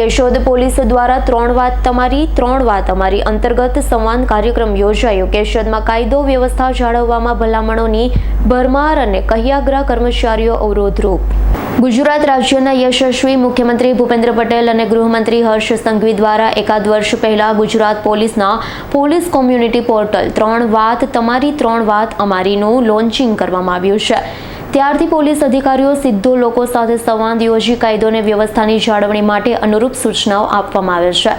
Keshod police દ્વારા ત્રણ વાત તમારી, ત્રણ વાત અમારી. અંતર્ગત સંવાદ કાર્યક્રમ યોજાયો. કેશોદમાં કાયદો વ્યવસ્થા જાળવવામાં ભલામણોની ભરમાર અને કહ્યાગ્રા કર્મચારીઓ અવરોધરૂપ. ગુજરાત રાજ્યના યશસ્વી મુખ્યમંત્રી ભૂપેન્દ્ર પટેલ અને ગૃહમંત્રી હર્ષ સંઘવી દ્વારા એકાદ વર્ષ પહેલા ગુજરાત પોલીસના પોલીસ કોમ્યુનિટી પોર્ટલ ત્રણ વાત તમારી, ત્રણ વાત અમારીનું લોન્ચિંગ કરવામાં આવ્યું છે. ત્યારથી પોલીસ અધિકારીઓ સીધો લોકો સાથે સંવાદ યોજી કાયદો અને વ્યવસ્થાની જાળવણી માટે અનુરૂપ સૂચનાઓ આપવામાં આવે છે.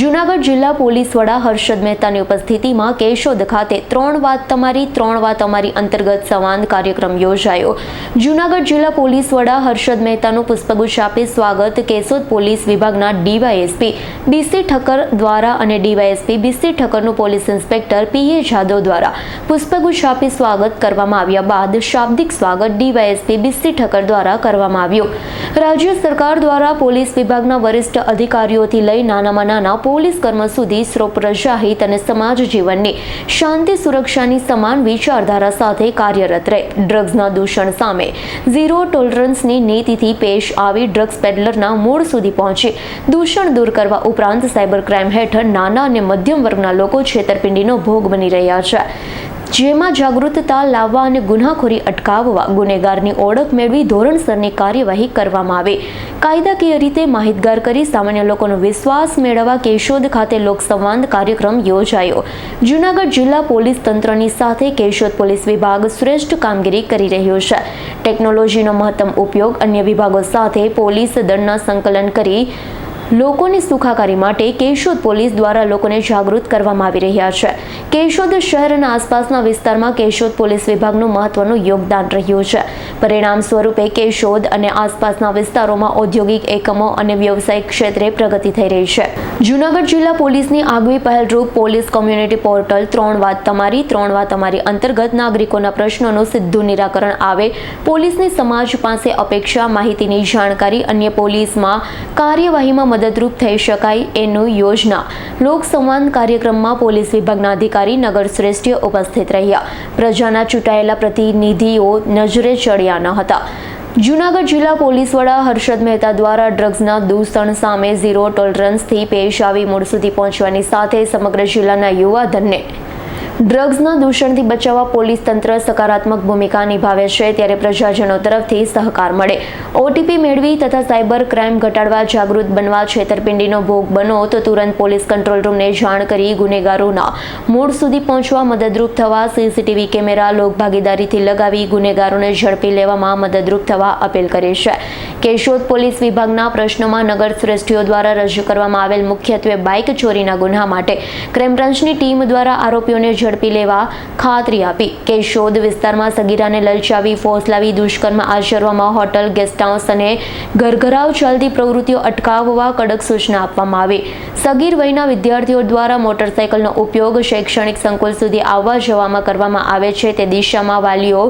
જૂનાગઢ જિલ્લા પોલીસ વડા હર્ષદ મહેતાની ઉપસ્થિતિમાં કેશોદ ખાતે ત્રણ વાત તમારી, ત્રણ વાત અમારી અંતર્ગત સંવાદ કાર્યક્રમ યોજાયો. જૂનાગઢ જિલ્લા પોલીસ વડા હર્ષદ મહેતાનું પુષ્પગુચ્છ આપી સ્વાગત કેશોદ પોલીસ વિભાગના ડીવાયએસપી બીસી ઠક્કર દ્વારા અને ડીવાયએસપી બીસી ઠક્કરનું પોલીસ ઇન્સ્પેક્ટર પીએ જાદવ દ્વારા પુષ્પગુચ્છ આપી સ્વાગત કરવામાં આવ્યા બાદ શાબ્દિક સ્વાગત ડીવાયએસપી બીસી ઠક્કર દ્વારા કરવામાં આવ્યો. રાજ્ય સરકાર દ્વારા પોલીસ વિભાગના વરિષ્ઠ અધિકારીઓથી લઈ નાનામાં નાના પોલીસ કર્મ સુધી સર્વ પ્રજાહિત અને સમાજ જીવનની શાંતિ, સુરક્ષાની સમાન વિચારધારા સાથે કાર્યરત રહે. ડ્રગ્સના દૂષણ સામે ઝીરો ટોલરન્સની નીતિથી પેશ આવી ડ્રગ્સ પેડલરના મૂળ સુધી પહોંચી. દૂષણ દૂર કરવા ઉપરાંત સાયબર ક્રાઇમ હેઠળ નાના અને મધ્યમ વર્ગના લોકો છેતરપિંડીનો ભોગ બની રહ્યા છે. જેમાં જાગૃતતા લાવવા અને ગુનાખોરી અટકાવવા ગુનેગારની ઓળખ મેળવી ધોરણસરની કાર્યવાહી કરવામાં આવે. કાયદાકીય રીતે માહિતગાર કરી સામાન્ય લોકોનો વિશ્વાસ મેળવવા કેશોદ ખાતે લોકસંવાદ કાર્યક્રમ યોજાયો. જૂનાગઢ જિલ્લા પોલીસ તંત્રની સાથે કેશોદ પોલીસ વિભાગ શ્રેષ્ઠ કામગીરી કરી રહ્યો છે. ટેકનોલોજીનો મહત્તમ ઉપયોગ અન્ય વિભાગો સાથે પોલીસ દળના સંકલન કરી લોકોની સુખાકારી માટે કેશોદ પોલીસ દ્વારા લોકોને જાગૃત કરવામાં આવી રહ્યા છે. કેશોદ શહેર અને આસપાસના વિસ્તારમાં કેશોદ પોલીસ વિભાગનું મહત્વનું યોગદાન રહ્યું છે. પરિણામ સ્વરૂપે કેશોદ અને આસપાસના વિસ્તારોમાં ઔદ્યોગિક એકમો અને વ્યવસાયિક ક્ષેત્રે પ્રગતિ થઈ રહી છે. જૂનાગઢ જિલ્લા પોલીસની આગવી પહેલરૂપ પોલીસ કોમ્યુનિટી પોર્ટલ ત્રણ વાત તમારી, ત્રણ વાત તમારી અંતર્ગત નાગરિકોના પ્રશ્નોનું સીધું નિરાકરણ આવે. પોલીસની સમાજ પાસે અપેક્ષા, માહિતીની જાણકારી, અન્ય પોલીસમાં કાર્યવાહીમાં મદદરૂપ થઈ શકાય એનું યોજના. લોકસંવાદ કાર્યક્રમમાં પોલીસ વિભાગના અધિકારી નગર શ્રેષ્ઠીઓ ઉપસ્થિત રહ્યા. પ્રજાના ચૂંટાયેલા પ્રતિનિધિઓ નજરે ચડ્યા ન હતા. જૂનાગઢ જિલ્લા પોલીસ વડા હર્ષદ મહેતા દ્વારા ડ્રગ્સના દૂષણ સામે ઝીરો ટોલરન્સથી પેશ આવી મૂળ સુધી પહોંચવાની સાથે સમગ્ર જિલ્લાના યુવાધનને ડ્રગ્સના દૂષણથી બચાવવા પોલીસ તંત્ર સકારાત્મક ભૂમિકા નિભાવે છે ત્યારે પ્રજાજનો તરફથી સહકાર મળે. ઓટીપી મેળવી તથા સાયબર ક્રાઇમ ઘટાડવા જાગૃત બનવા છેતરપિંડીનો ભોગ બનો તો તુરંત પોલીસ કંટ્રોલ રૂમને જાણ કરી ગુનેગારોના મૂળ સુધી પહોંચવા મદદરૂપ થવા સીસીટીવી કેમેરા લોકભાગીદારીથી લગાવી ગુનેગારોને ઝડપી લેવામાં મદદરૂપ થવા અપીલ કરી છે. કેશોદ પોલીસ વિભાગના પ્રશ્નોમાં નગર શ્રેષ્ઠીઓ દ્વારા રજૂ કરવામાં આવેલ મુખ્યત્વે બાઇક ચોરીના ગુન્હા માટે. ક્રાઇમ બ્રાન્ચની ટીમ દ્વારા આરોપીઓને ઝડપી લેવા ખાતરી આપી. કેશોદ વિસ્તારમાં સગીરાને લલચાવી ફોસલાવી દુષ્કર્મ આચરવામાં હોટલ ગેસ્ટ હાઉસ અને ઘરઘરાવ ચાલતી પ્રવૃત્તિઓ અટકાવવા કડક સૂચના આપવામાં આવી. સગીર વયના વિદ્યાર્થીઓ દ્વારા મોટરસાયકલનો ઉપયોગ શૈક્ષણિક સંકુલ સુધી આવવા જવામાં કરવામાં આવે છે. તે દિશામાં વાલીઓ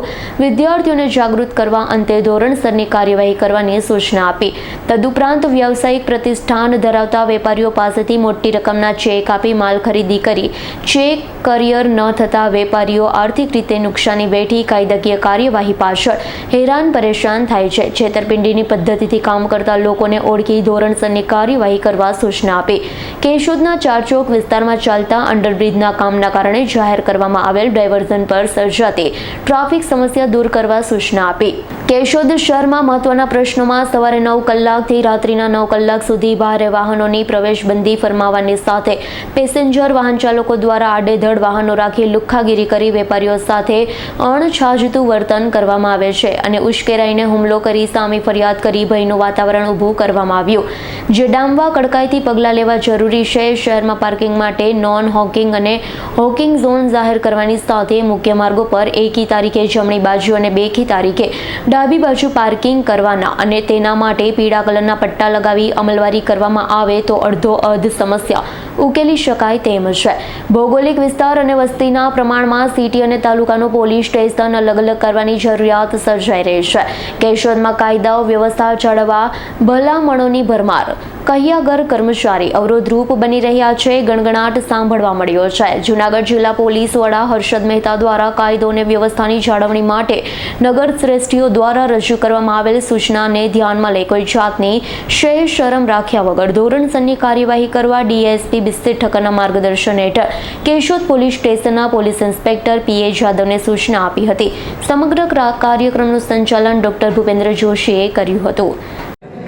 વિદ્યાર્થીઓને જાગૃત કરવા, અંતે ધોરણસરની કાર્યવાહી કરવાની સૂચના આપી. તદુપરાંત વ્યાવસાયિક પ્રતિષ્ઠાન ધરાવતા વેપારીઓ પાસેથી મોટી રકમના ચેક આપી માલ ખરીદી કરી. ચેક કરિયર ન થતાં વેપારીઓ આર્થિક રીતે નુકસાની વેઠી કાયદાકીય કાર્યવાહી પાછળ હેરાન પરેશાન થાય છે. છેતરપિંડીની પદ્ધતિથી કામ કરતા લોકોને ઓળખી ધોરણસરની કાર્યવાહી કરવા સૂચના આપી. કેશોદના ચારચોક વિસ્તારમાં ચાલતા અંડરબ્રિજના કામના કારણે જાહેર કરવામાં આવેલ ડાયવર્ઝન પર સર્જાતી ટ્રાફિક સમસ્યા દૂર કરવા સૂચના આપી. કેશોદ શહેરમાં મહત્વના પ્રશ્નોમાં સવારે નવ કલાકથી રાત્રિના નવ કલાક સુધી ભારે વાહનોની પ્રવેશબંધી ફરમાવવાની સાથે પેસેન્જર વાહન ચાલકો દ્વારા આડેધડ વાહનો રાખી લુખ્ખાગીરી કરી વેપારીઓ સાથે અણછાજતું વર્તન કરવામાં આવે છે અને ઉશ્કેરાઈને હુમલો કરી સામે ફરિયાદ કરી ભયનું વાતાવરણ ઊભું કરવામાં આવ્યું. જે ડામવા કડકાઈથી પગલાં લેવા જરૂરી છે, શહેરમાં પાર્કિંગ માટે નોન હોકિંગ અને હોકિંગ ઝોન જાહેર કરવાની સાથે મુખ્ય માર્ગો પર એકી તારીખે જમણી બાજુ અને બેકી તારીખે ડાબી બાજુ પાર્કિંગ કરવાના અને તેના માટે પીળા કલરના પટ્ટા લગાવી અમલવારી કરવામાં આવે તો અડધો અર્ધ સમસ્યા ઉકેલી શકાય તેમ છે. ભૌગોલિક વિસ્તાર અને વસ્તીના પ્રમાણમાં સિટી અને તાલુકાનું પોલીસ સ્ટેશન અલગ અલગ કરવાની જરૂરિયાત સર્જાઈ રહી છે. કેશોદમાં કાયદાઓ વ્યવસ્થા જાળવવા ભલામણોની ભરમાર કહિયાગર કર્મચારી અવરોધરૂપ બની રહ્યા છે, ગણગણાટ સાંભળવા મળ્યો છે. જૂનાગઢ જિલ્લા પોલીસ વડા હર્ષદ મહેતા દ્વારા કાયદો અને વ્યવસ્થાની જાળવણી માટે નગર શ્રેષ્ઠીઓ દ્વારા રજૂ કરવામાં આવેલ સૂચનાને ધ્યાનમાં લઈ કોઈ જાતની શેહ શરમ રાખ્યા વગર ધોરણસરની કાર્યવાહી કરવા ડીએસપી બિસ્તી ઠક્કરના માર્ગદર્શન હેઠળ કેશોદ પોલીસ સ્ટેશનના પોલીસ ઇન્સ્પેક્ટર પીએ જાદવને સૂચના આપી હતી. સમગ્ર ક્રા- કાર્યક્રમનું સંચાલન ડોક્ટર ભૂપેન્દ્ર જોશીએ કર્યું હતું.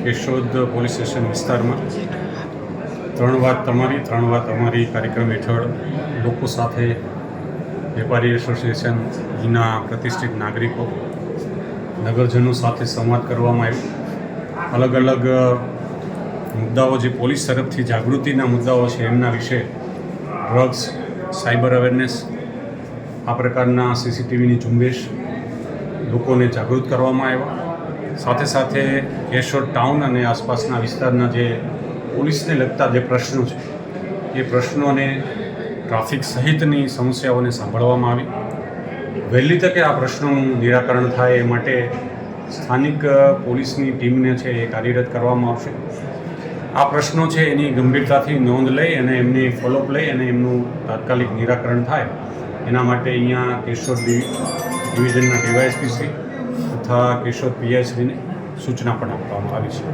કેશોદ પોલીસ સ્ટેશન વિસ્તારમાં. ત્રણ વાત તમારી, ત્રણ વાત અમારી કાર્યક્રમ હેઠળ. લોકો સાથે વેપારી એસોસિએશન એના પ્રતિષ્ઠિત નાગરિકો, નગરજનો સાથે સંવાદ કરવામાં આવ્યો. અલગ અલગ મુદ્દાઓ જે પોલીસ તરફથી, જાગૃતિના મુદ્દાઓ છે એમના વિશે ડ્રગ્સ, સાયબર અવેરનેસ, આ પ્રકારના સીસીટીવીની ઝુંબેશ લોકોને જાગૃત કરવામાં આવ્યા. સાથે સાથે કેશોદ ટાઉન અને આસપાસના વિસ્તારના જે પોલીસને લગતા જે પ્રશ્નો છે, એ પ્રશ્નોને ટ્રાફિક સહિતની સમસ્યાઓને સાંભળવામાં આવી. વહેલી તકે આ પ્રશ્નોનું નિરાકરણ થાય એ માટે સ્થાનિક પોલીસની ટીમને છે એ કાર્યરત કરવામાં આવશે. આ પ્રશ્નો છે એની ગંભીરતાથી નોંધ લઈ અને એમની ફોલોઅપ લઈ અને એમનું તાત્કાલિક નિરાકરણ થાય. એના માટે અહીંયા કેશોર ડિવિ- ડિવિઝનના ડીવાયએસપી શ્રી તથા કેશોદ પીએચડીને સૂચના પણ આપવામાં આવી છે.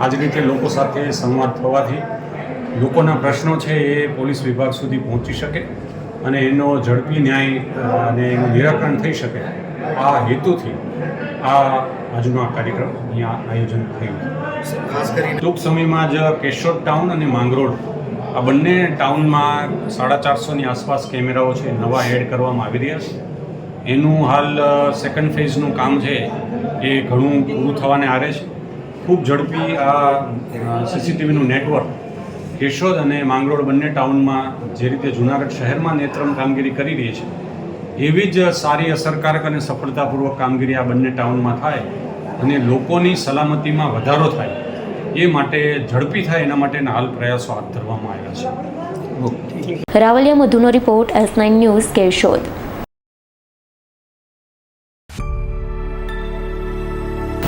આ જ રીતે લોકો સાથે સંવાદ થવાથી લોકોના પ્રશ્નો છે એ પોલીસ વિભાગ સુધી પહોંચી શકે અને એનો ઝડપી ન્યાય અને એનું નિરાકરણ થઈ શકે. આ હેતુથી આ આજનો આ કાર્યક્રમ અહીંયા આયોજન થયું. ખાસ કરીને ટૂંક સમયમાં જ કેશોદ ટાઉન અને માંગરોળ આ બંને ટાઉનમાં સાડા ચારસોની આસપાસ કેમેરાઓ છે નવા એડ કરવામાં આવી રહ્યા છે. એનું હાલ સેકન્ડ ફેઝનું કામ છે, એ ઘણું પૂરું થવાને આરે છે. ખૂબ ઝડપી આ સીસીટીવીનું નેટવર્ક કેશોદ અને માંગરોળ બંને ટાઉનમાં જે રીતે જુનાગઢ શહેરમાં નેત્રમ કામગીરી કરી રહી છે, એવી જ સારી અસરકારક અને સફળતાપૂર્વક કામગીરી આ બંને ટાઉનમાં થાય અને લોકોની સલામતીમાં વધારો થાય, એ માટે ઝડપી થાય એના માટેના હાલ પ્રયાસો હાથ ધરવામાં આવ્યા છે. Ravaliya મધુનો report S nine news Keshod.